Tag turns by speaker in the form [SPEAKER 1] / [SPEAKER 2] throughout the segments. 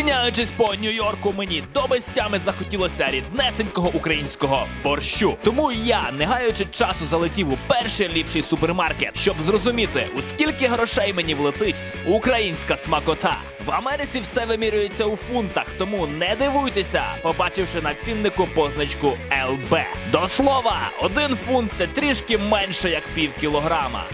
[SPEAKER 1] Слиняючись по Нью-Йорку, мені до безтями захотілося ріднесенького українського борщу. Тому я, не гаючи часу, залетів у перший ліпший супермаркет, щоб зрозуміти, у скільки грошей мені влетить українська смакота. В Америці все вимірюється у фунтах, тому не дивуйтеся, побачивши на ціннику позначку ЛБ. До слова, один фунт це трішки менше як пів кілограма.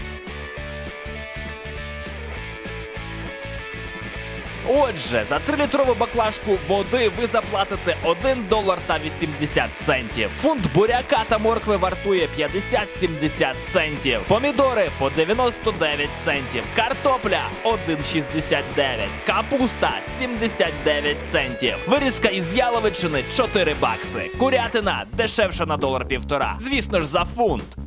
[SPEAKER 1] Отже, за 3-літрову баклажку води ви заплатите 1 долар та 80 центів. Фунт буряка та моркви вартує 50-70 центів. Помідори по 99 центів. Картопля 1,69. Капуста 79 центів. Вирізка із яловичини 4 бакси. Курятина дешевша на долар півтора. Звісно ж, за фунт.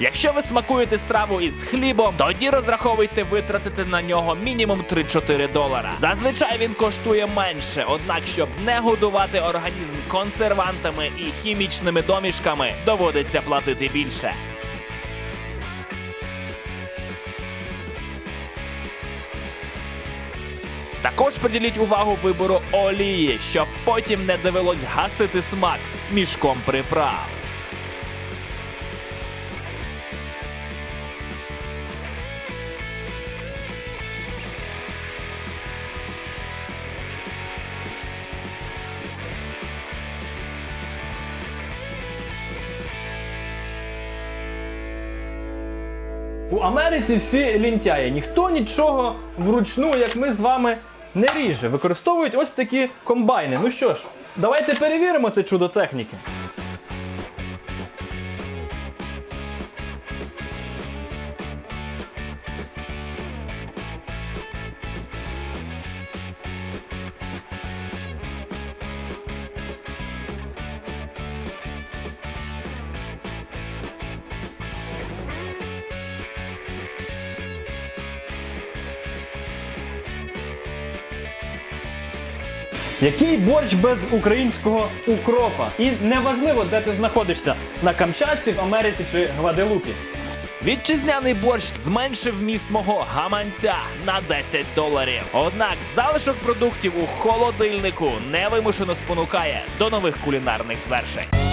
[SPEAKER 1] Якщо ви смакуєте страву із хлібом, тоді розраховуйте витратити на нього мінімум 3-4 долара. Зазвичай він коштує менше, однак, щоб не годувати організм консервантами і хімічними домішками, доводиться платити більше. Також приділіть увагу вибору олії, щоб потім не довелось гасити смак мішком приправ.
[SPEAKER 2] У Америці всі лінтяї. Ніхто нічого вручну, як ми з вами, не ріже. Використовують ось такі комбайни. Ну що ж, давайте перевіримо це чудо техніки. Який борщ без українського укропа? І неважливо, де ти знаходишся на Камчатці, в Америці чи Гваделупі.
[SPEAKER 1] Вітчизняний борщ зменшив міст мого гаманця на 10 доларів. Однак залишок продуктів у холодильнику невимушено спонукає до нових кулінарних звершень.